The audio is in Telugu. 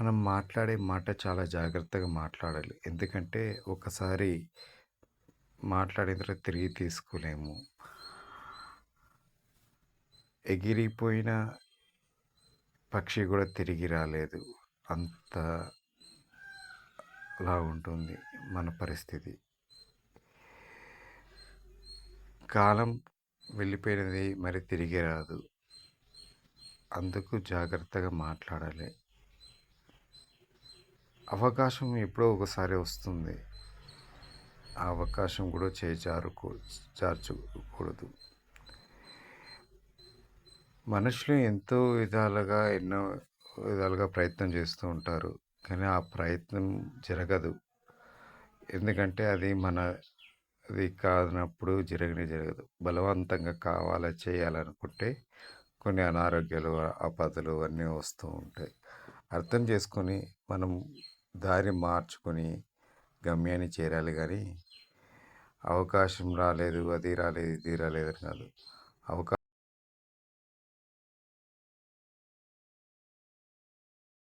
మనం మాట్లాడే మాట చాలా జాగ్రత్తగా మాట్లాడాలి. ఎందుకంటే ఒకసారి మాట్లాడిన తర్వాత తిరిగి తీసుకోలేము. ఎగిరిపోయిన పక్షి కూడా తిరిగి రాలేదు. అంత లా ఉంటుంది మన పరిస్థితి. కాలం వెళ్ళిపోయినది మరి తిరిగి రాదు. అందుకు జాగ్రత్తగా మాట్లాడాలి. అవకాశం ఎప్పుడో ఒకసారి వస్తుంది. ఆ అవకాశం కూడా చేజారుకూ చార్చకూడదు మనుషులు ఎంతో విధాలుగా, ఎన్నో విధాలుగా ప్రయత్నం చేస్తూ ఉంటారు. కానీ ఆ ప్రయత్నం జరగదు. ఎందుకంటే అది మన అది కాదనప్పుడు జరగనే జరగదు. బలవంతంగా కావాలా చేయాలనుకుంటే కొన్ని అనారోగ్యాలు, ఆపదలు అన్నీ వస్తూ ఉంటాయి. అర్థం చేసుకొని మనం దారి మార్చుకొని గమ్యాన్ని చేరాలి కానీ అవకాశం రాలేదు, అది రాలేదు, ఇది రాలేదని కాదు. అవకాశం